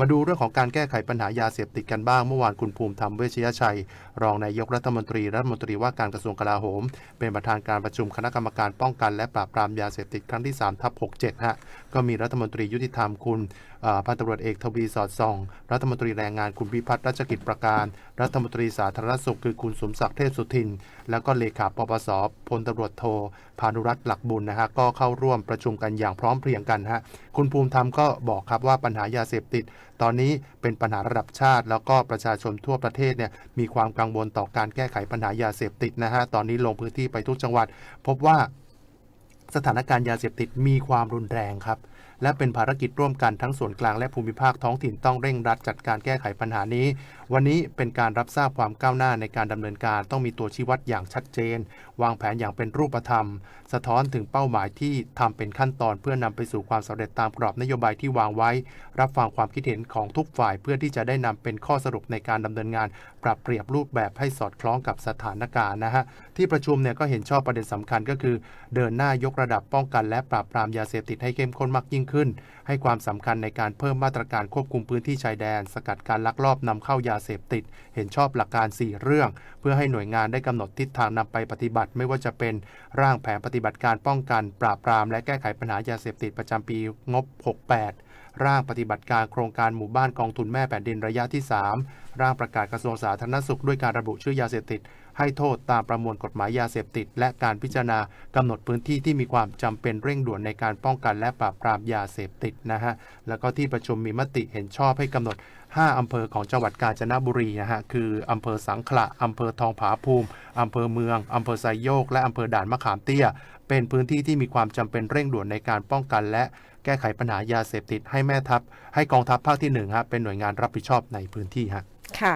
มาดูเรื่องของการแก้ไขปัญหายาเสพติดกันบ้าง เมื่อวานคุณภูมิธรรมเวชยชัย รองนายกรัฐมนตรีรัฐมนตรีว่าการกระทรวงกลาโหม เป็นประธานการประชุมคณะกรรมการป้องกันและปราบปรามยาเสพติดครั้งที่3ทับ67ฮะก็มีรัฐมนตรียุติธรรมคุณพันตำรวจเอกทวีสอดส่อง รัฐมนตรีแรงงานคุณพิพัฒน์รัชกิจประการ รัฐมนตรีสาธารณสุขคือคุณสมศักดิ์เทพสุทิน แล้วก็เลขาปปสพลตำรวจโทพานุรัตน์หลักบุญนะฮะก็เข้าร่วมประชุมกันอย่างพร้อมเพรียงกันฮะคุณภูมิธรรมก็บอกครับว่าปัญหายาเสพติด ตอนนี้เป็นปัญหาระดับชาติ แล้วก็ประชาชนทั่วประเทศเนี่ยมีความกังวลต่อการแก้ไขปัญหายาเสพติดนะฮะตอนนี้ลงพื้นที่ไปทุกจังหวัด พบว่าสถานการณ์ยาเสพติดมีความรุนแรงครับ และเป็นภารกิจร่วมกันทั้งส่วนกลางและภูมิภาคท้องถิ่นต้องเร่งรัดจัดการแก้ไขปัญหานี้ วันนี้เป็นการรับทราบความก้าวหน้าในการดำเนินการต้องมีตัวชี้วัดอย่างชัดเจน วางแผนอย่างเป็นรูปธรรม สะท้อนถึงเป้าหมายที่ทำเป็นขั้นตอนเพื่อนำไปสู่ความสำเร็จตามกรอบนโยบายที่วางไว้ รับฟังความคิดเห็นของทุกฝ่ายเพื่อที่จะได้นำเป็นข้อสรุปในการดำเนินงาน ปรับเปรียบรูปแบบให้สอดคล้องกับสถานการณ์นะฮะที่ประชุมเนี่ยก็เห็นชอบประเด็นสำคัญก็คือ เดินหน้ายกระดับป้องกันและปราบปรามยาเสพติดให้เข้มข้นมากยิ่งขึ้น ให้ความสำคัญในการเพิ่มมาตรการควบคุมพื้นที่ชายแดน สกัดการลักลอบนำเข้ายาเสพติด เห็นชอบหลักการ 4 เรื่อง เพื่อให้หน่วยงานได้กำหนดทิศทางนำไปปฏิบัติ ไม่ว่าจะเป็นร่างแผนปฏิบัติการป้องกัน ปราบปราม และแก้ไขปัญหายาเสพติดประจำปีงบ 68 ร่างปฏิบัติการโครงการหมู่บ้านกองทุนแม่แผ่นดินระยะที่ 3 ร่างประกาศกระทรวงสาธารณสุขด้วยการระบุชื่อยาเสพติด ให้โทษตามประมวลกฎหมายยาเสพติด และการพิจารณากำหนดพื้นที่ที่มีความจำเป็นเร่งด่วนในการป้องกันและปราบปรามยาเสพติดนะฮะแล้วก็ที่ประชุมมีมติเห็นชอบให้กำหนด 5 อำเภอของจังหวัดกาญจนบุรีนะฮะคืออำเภอสังขละอำเภอทองผาภูมิอำเภอเมืองอำเภอไซโยก และอำเภอด่านมะขามเตี้ย เป็นพื้นที่ที่มีความจำเป็นเร่งด่วนในการป้องกัน และแก้ไขปัญหายาเสพติดให้แม่ทัพ ให้กองทัพภาคที่หนึ่งฮะเป็นหน่วยงานรับผิดชอบในพื้นที่ฮะค่ะ